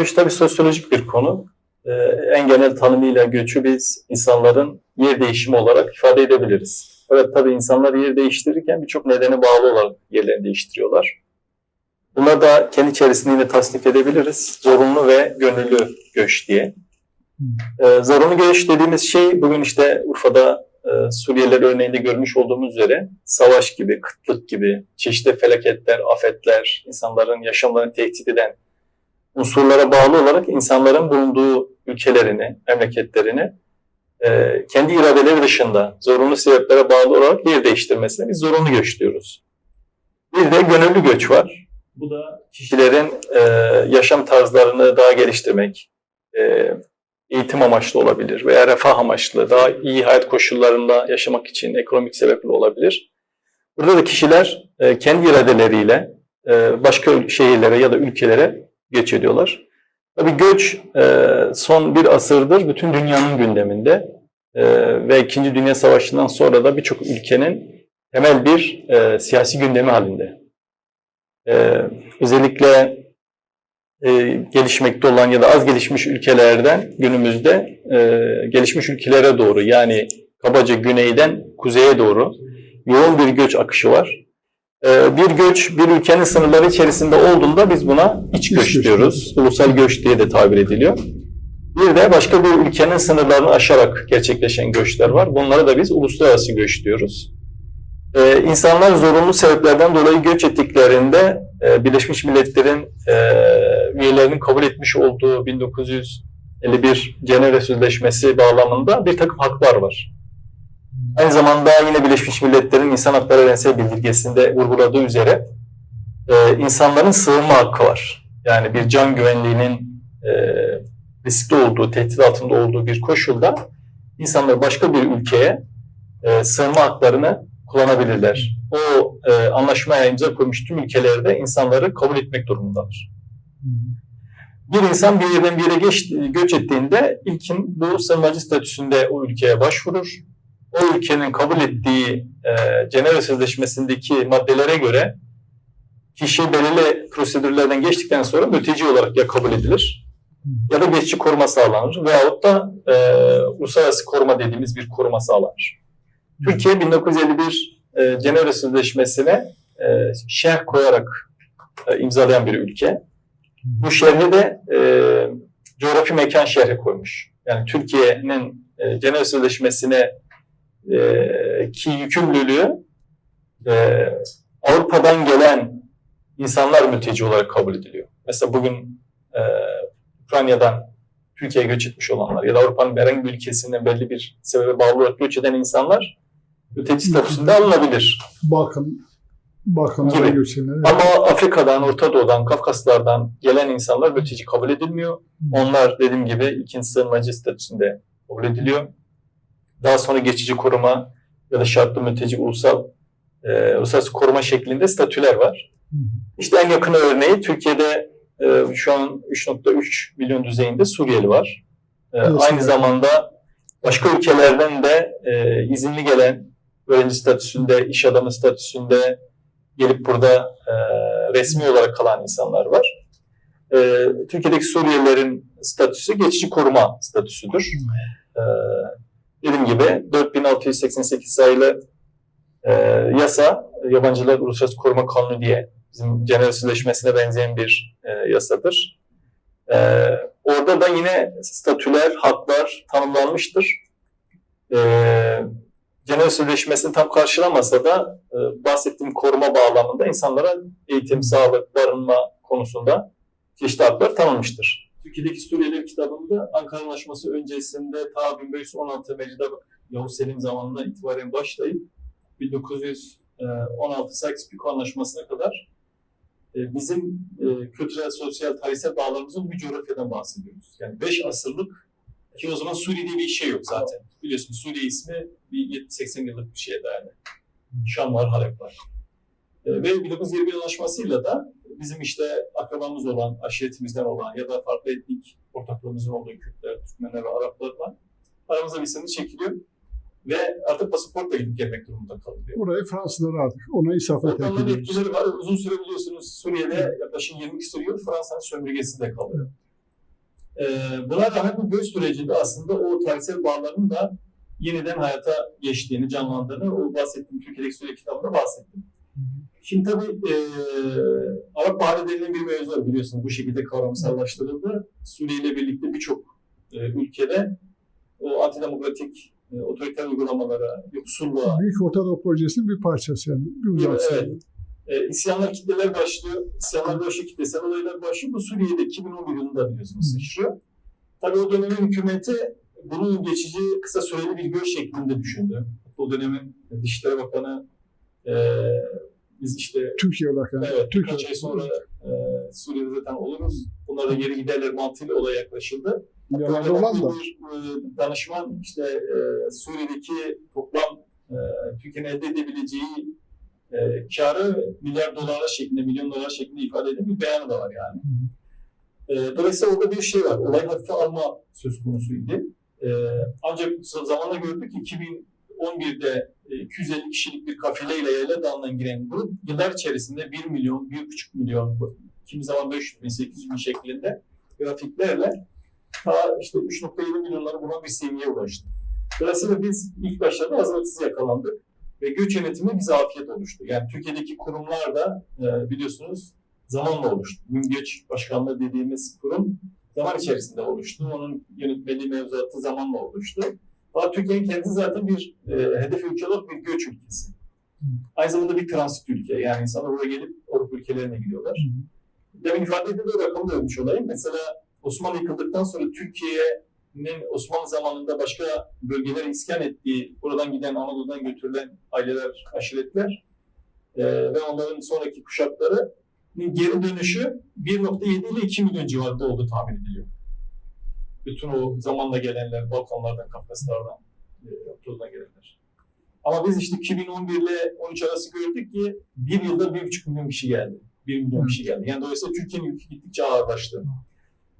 Göç tabii sosyolojik bir konu. Ee, en genel tanımıyla göçü biz insanların yer değişimi olarak ifade edebiliriz. Evet tabii insanlar yer değiştirirken birçok nedene bağlı olarak yerlerini değiştiriyorlar. Bunları da kendi içerisinde yine tasnif edebiliriz. Zorunlu ve gönüllü göç diye. Ee, zorunlu göç dediğimiz şey bugün işte Urfa'da e, Suriyeliler örneğinde görmüş olduğumuz üzere savaş gibi, kıtlık gibi, çeşitli felaketler, afetler, insanların yaşamlarını tehdit eden unsurlara bağlı olarak insanların bulunduğu ülkelerini, memleketlerini e, kendi iradeleri dışında zorunlu sebeplere bağlı olarak yer değiştirmesine biz zorunlu göç diyoruz. Bir de gönüllü göç var. Bu da kişilerin e, yaşam tarzlarını daha geliştirmek, e, eğitim amaçlı olabilir veya refah amaçlı, daha iyi hayat koşullarında yaşamak için ekonomik sebeple olabilir. Burada da kişiler e, kendi iradeleriyle e, başka şehirlere ya da ülkelere göç ediyorlar. Tabii göç e, son bir asırdır bütün dünyanın gündeminde e, ve İkinci Dünya Savaşı'ndan sonra da birçok ülkenin temel bir e, siyasi gündemi halinde. Özellikle gelişmekte olan ya da az gelişmiş ülkelerden günümüzde gelişmiş ülkelere doğru yani kabaca güneyden kuzeye doğru yoğun bir göç akışı var. E, bir göç bir ülkenin sınırları içerisinde olduğunda biz buna iç göç göç diyoruz. Ulusal göç diye de tabir ediliyor. Bir de başka bir ülkenin sınırlarını aşarak gerçekleşen göçler var. Bunlara da biz uluslararası göç diyoruz. Ee, insanlar zorunlu sebeplerden dolayı göç ettiklerinde e, Birleşmiş Milletler'in e, üyelerinin kabul etmiş olduğu 1951 Cenevre Sözleşmesi bağlamında bir takım haklar var. Aynı zamanda yine Birleşmiş Milletler'in İnsan Hakları Evrensel Bildirgesi'nde vurguladığı üzere e, insanların sığınma hakkı var. Yani bir can güvenliğinin e, riskli olduğu, tehdit altında olduğu bir koşulda insanlar başka bir ülkeye e, sığınma haklarını kullanabilirler. O e, anlaşmaya imza koymuş tüm ülkelerde insanları kabul etmek durumundadır. Bir insan bir yerden bir yere geç, göç ettiğinde ilkin bu sığınmacı statüsünde o ülkeye başvurur. O ülkenin kabul ettiği e, Cenevre Sözleşmesi'ndeki maddelere göre kişi belirli prosedürlerden geçtikten sonra mülteci olarak ya kabul edilir ya da geçici koruma sağlanır veyahut da e, uluslararası koruma dediğimiz bir koruma sağlanır. Türkiye 1951 e, Cenevre Sözleşmesi'ne e, şerh koyarak e, imzalayan bir ülke. Bu şerhi de e, coğrafi mekan şerhi koymuş. Yani Türkiye'nin e, Cenevre Sözleşmesi'ne e, ki yükümlülüğü e, Avrupa'dan gelen insanlar mülteci olarak kabul ediliyor. Mesela bugün e, Ukrayna'dan Türkiye'ye göç etmiş olanlar ya da Avrupa'nın herhangi bir ülkesinden belli bir sebebe bağlı olarak göç eden insanlar mülteci statüsünde alınabilir. Bakın, Balkanlara Gibi. göçenler. Ama Afrika'dan, Orta Doğu'dan, Kafkaslardan gelen insanlar mülteci kabul edilmiyor. Onlar dediğim gibi ikinci sığınmacı statüsünde kabul ediliyor. Daha sonra geçici koruma ya da şartlı mülteci ulusal e, uluslararası koruma şeklinde statüler var. İşte en yakın örneği Türkiye'de e, şu an 3.3 milyon düzeyinde Suriyeli var. E, Evet. aynı zamanda başka ülkelerden de e, izinli gelen öğrenci statüsünde, iş adamı statüsünde gelip burada e, resmi olarak kalan insanlar var. E, Türkiye'deki Suriyelilerin statüsü geçici koruma statüsüdür. E, dediğim gibi 4688 sayılı e, yasa Yabancılar Uluslararası Koruma Kanunu diye bizim Cenevre Sözleşmesi'ne benzeyen bir e, yasadır. E, orada da yine statüler, haklar tanımlanmıştır. E, Cenevre Sözleşmesi'ni tam karşılamasa da e, bahsettiğim koruma bağlamında insanlara eğitim, sağlık, barınma konusunda çeşitli haklar tanınmıştır. Türkiye'deki Suriyeliler kitabında Ankara Anlaşması öncesinde ta 1516 Mecida Yavuz Selim zamanından itibaren başlayıp 1916 Sykes-Picot Anlaşması'na kadar e, bizim e, kültürel, sosyal, tarihsel bağlarımızın bir coğrafyadan bahsediyoruz. Yani 5 asırlık ki o zaman Suriye diye bir şey yok zaten. Biliyorsunuz Suriye ismi bir 70-80 yıllık bir şeye dayanıyor. Şam var, Halep var. E, ve 1921 Anlaşması'yla da bizim işte akrabamız olan, aşiretimizden olan ya da farklı etnik ortaklığımızın olduğu Kürtler, Türkmenler ve Araplarla aramızda bir sınır çekiliyor. Ve artık pasaportla gidip gelmek durumunda kalıyor. Orayı Fransızlara aldık. Ona isafet ediyoruz. etkileri var. Uzun süre biliyorsunuz Suriye'de yaklaşık 22 küsur yıl Fransa'nın sömürgesinde kalıyor. E, buna rağmen bu göç sürecinde aslında o tarihsel bağların da yeniden hayata geçtiğini, canlandığını o bahsettiğim Türkiye'deki süre kitabında bahsettim. Şimdi tabii e, Arap Baharı denilen bir mevzu var biliyorsunuz bu şekilde kavramsallaştırıldı. Suriye ile birlikte birçok e, ülkede o antidemokratik e, otoriter uygulamalara, yoksulluğa, Büyük Orta Doğu Projesi'nin bir parçası yani. Bir uzantısı. Evet. e, isyanlar kitleler başlıyor. İsyanlar başlıyor, kitlesel olaylar başlıyor. Bu Suriye'de 2011 yılında biliyorsunuz sıçrıyor. Tabii o dönemin hükümeti bunu geçici kısa süreli bir göç şeklinde düşündü. O dönemin Dışişleri Bakanı e, biz işte Türkiye olarak yani. Evet, Türkiye. birkaç ay sonra e, Suriye'de zaten oluruz. Bunlar da geri giderler mantığıyla olaya yaklaşıldı. Hatta olan da. e, danışman işte e, Suriye'deki toplam e, Türkiye'nin elde edebileceği e, karı milyar dolarlar şeklinde, milyon dolar şeklinde ifade eden bir beyanı da var yani. E, dolayısıyla orada bir şey var. Olay hafife alma söz konusuydu. E, ancak zamanla gördük ki 2011'de e, 250 kişilik bir kafileyle yayla dağından giren grup yıllar içerisinde 1 milyon, 1,5 milyon, kimi zaman 500 bin, 800 bin şeklinde grafiklerle ta işte 3.7 milyonları bulan bir seviyeye ulaştı. Dolayısıyla biz ilk başlarda hazırlıksız yakalandık ve göç yönetimi bize afiyet oluştu. Yani Türkiye'deki kurumlar da e, biliyorsunuz zamanla oluştu. Müngeç Başkanlığı dediğimiz kurum zaman içerisinde oluştu. Onun yönetmeliği mevzuatı zamanla oluştu. Ama Türkiye'nin kendisi zaten bir e, hedef ülke olarak bir göç ülkesi. Aynı zamanda bir transit ülke. Yani insanlar oraya gelip Avrupa ülkelerine gidiyorlar. Demin ifade edildiği rakamı da ölmüş olayım. Mesela Osmanlı yıkıldıktan sonra Türkiye'nin Osmanlı zamanında başka bölgelere iskan ettiği, buradan giden, Anadolu'dan götürülen aileler, aşiretler e, ve onların sonraki kuşakları geri dönüşü 1.7 ile 2 milyon civarında olduğu tahmin ediliyor. Bütün o zamanla gelenler, Balkanlardan, Kafkaslardan, e, Anadolu'dan gelenler. Ama biz işte 2011 ile 13 arası gördük ki bir yılda 1,5 milyon kişi geldi. 1 milyon kişi geldi. Yani dolayısıyla Türkiye'nin yükü gittikçe ağırlaştı.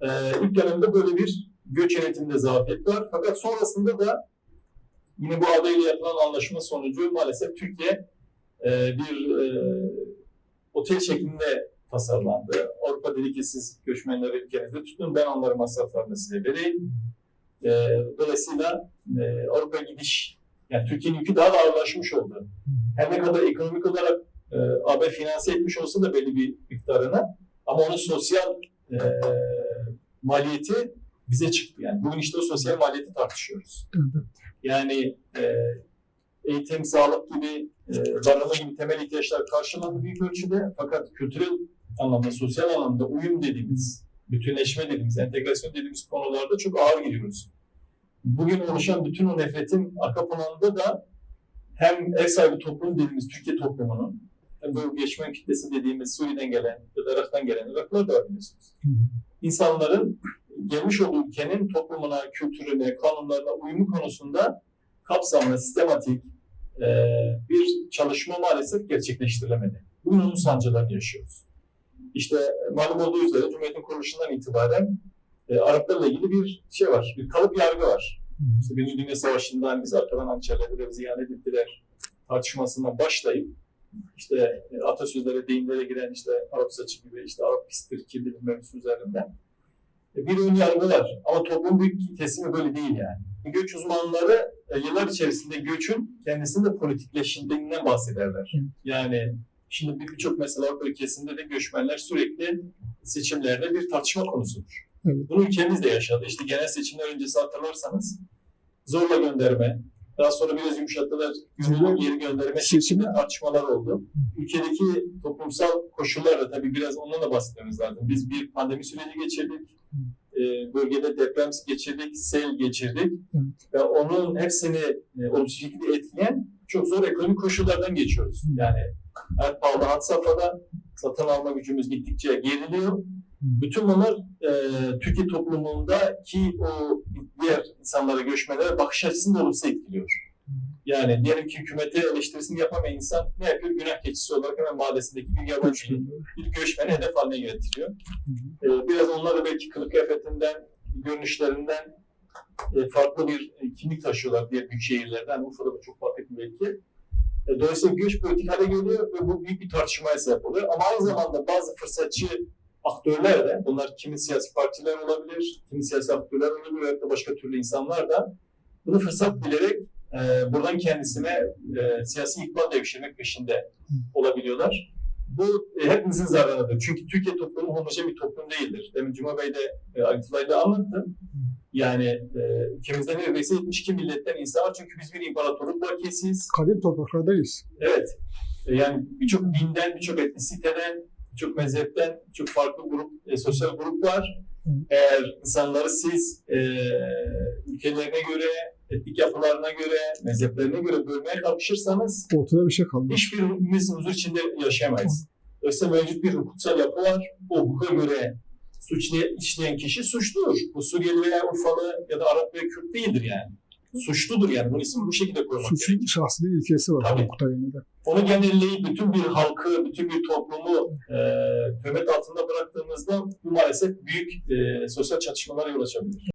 Ee, ilk dönemde böyle bir göç yönetiminde zafiyet var. Fakat sonrasında da yine bu adayla yapılan anlaşma sonucu maalesef Türkiye e, bir e, otel şeklinde tasarlandı. Avrupa dedi ki siz göçmenleri ülkenizde tutun ben onların masraflarını size vereyim. E, dolayısıyla e, Avrupa gidiş yani Türkiye'nin yükü daha da ağırlaşmış oldu. Her ne kadar ekonomik olarak e, AB finanse etmiş olsa da belli bir miktarını ama onun sosyal e, maliyeti bize çıktı. Yani bugün işte o sosyal maliyeti tartışıyoruz. Yani e, eğitim, sağlık gibi, e, barınma gibi temel ihtiyaçlar karşılandı büyük ölçüde. Fakat kültürel anlamda, sosyal anlamda uyum dediğimiz, bütünleşme dediğimiz, entegrasyon dediğimiz konularda çok ağır gidiyoruz. Bugün oluşan bütün o nefretin arka planında da hem ev sahibi toplum dediğimiz Türkiye toplumunun hem bu geçmen kitlesi dediğimiz Suriye'den gelen ya da Irak'tan gelen Iraklılar da var biliyorsunuz. İnsanların gelmiş olduğu ülkenin toplumuna, kültürüne, kanunlarına uyumu konusunda kapsamlı, sistematik e, bir çalışma maalesef gerçekleştirilemedi. Bugün onun sancılarını yaşıyoruz. İşte malum olduğu üzere Cumhuriyet'in kuruluşundan itibaren e, Araplarla ilgili bir şey var, bir kalıp yargı var. İşte Birinci Dünya Savaşı'nda hani bizi arkadan hançerlediler, bizi ihanet ettiler tartışmasından başlayıp işte e, atasözlere, deyimlere giren işte Arap saçı gibi işte Arap pistir, kirlidir mevzusu üzerinden e, bir ön yargı var. Ama toplumun büyük kesimi böyle değil yani. Göç uzmanları e, yıllar içerisinde göçün kendisinde politikleştiğinden bahsederler. Yani şimdi bir- birçok mesela ülkesinde de göçmenler sürekli seçimlerde bir tartışma konusudur. Evet. Bunu ülkemiz de yaşadı. İşte genel seçimler öncesi hatırlarsanız zorla gönderme, daha sonra biraz yumuşattılar, gönüllü geri gönderme şeklinde tartışmalar oldu. Ülkedeki toplumsal koşullar da tabii biraz ondan da bahsetmemiz lazım. Biz bir pandemi süreci geçirdik. Ee, bölgede deprem geçirdik, sel geçirdik. Ve onun hepsini e, olumsuz şekilde etkileyen çok zor ekonomik koşullardan geçiyoruz. Yani hayat pahalı had safhada, satın alma gücümüz gittikçe geriliyor. Bütün bunlar e, Türkiye toplumundaki o diğer insanlara, göçmenlere bakış açısını da olumsuz etkiliyor. Yani diyelim ki hükümete eleştirisini yapamayan insan ne yapıyor? Günah keçisi olarak hemen mahallesindeki bir yabancıyı, bir göçmeni hedef haline getiriyor. Ee, biraz onları belki kılık kıyafetinden, görünüşlerinden farklı bir e, kimlik taşıyorlar diğer büyük şehirlerden. Urfa'da da çok fark etmiyor belki. E, Dolayısıyla göç politik hale geliyor ve bu büyük bir tartışmaya sebep oluyor. Ama aynı zamanda bazı fırsatçı aktörler de, bunlar kimi siyasi partiler olabilir, kimi siyasi aktörler olabilir veya da başka türlü insanlar da bunu fırsat bilerek e, buradan kendisine e, siyasi ikbal devşirmek peşinde olabiliyorlar. Bu e, hepimizin zararıdır. Çünkü Türkiye toplumu homojen bir toplum değildir. Demin Cuma Bey de e, ayrıntılarıyla anlattı. Yani e, ülkemizde neredeyse 72 milletten insan var. Çünkü biz bir imparatorluk vakisiyiz. Kadim topraklardayız. Evet. E, Yani birçok dinden, birçok etnisiteden, birçok mezhepten, çok farklı grup, e, sosyal grup var. Eğer insanları siz e, ülkelerine göre, etnik yapılarına göre, mezheplerine göre bölmeye kalkışırsanız Ortada bir şey kalmaz. hiçbirimiz huzur içinde yaşayamayız. Dolayısıyla mevcut bir hukuksal yapı var. O hukuka göre suç işleyen kişi suçludur. Bu Suriyeli veya Urfalı ya da Arap veya Kürt değildir yani. Suçludur yani. Bunun ismini bu şekilde koymak Suçun gerekir. şahsi ilkesi var Tabii. hukukta yine de. Onu genelleyip bütün bir halkı, bütün bir toplumu e, töhmet altında bıraktığımızda bu maalesef büyük e, sosyal çatışmalara yol açabilir.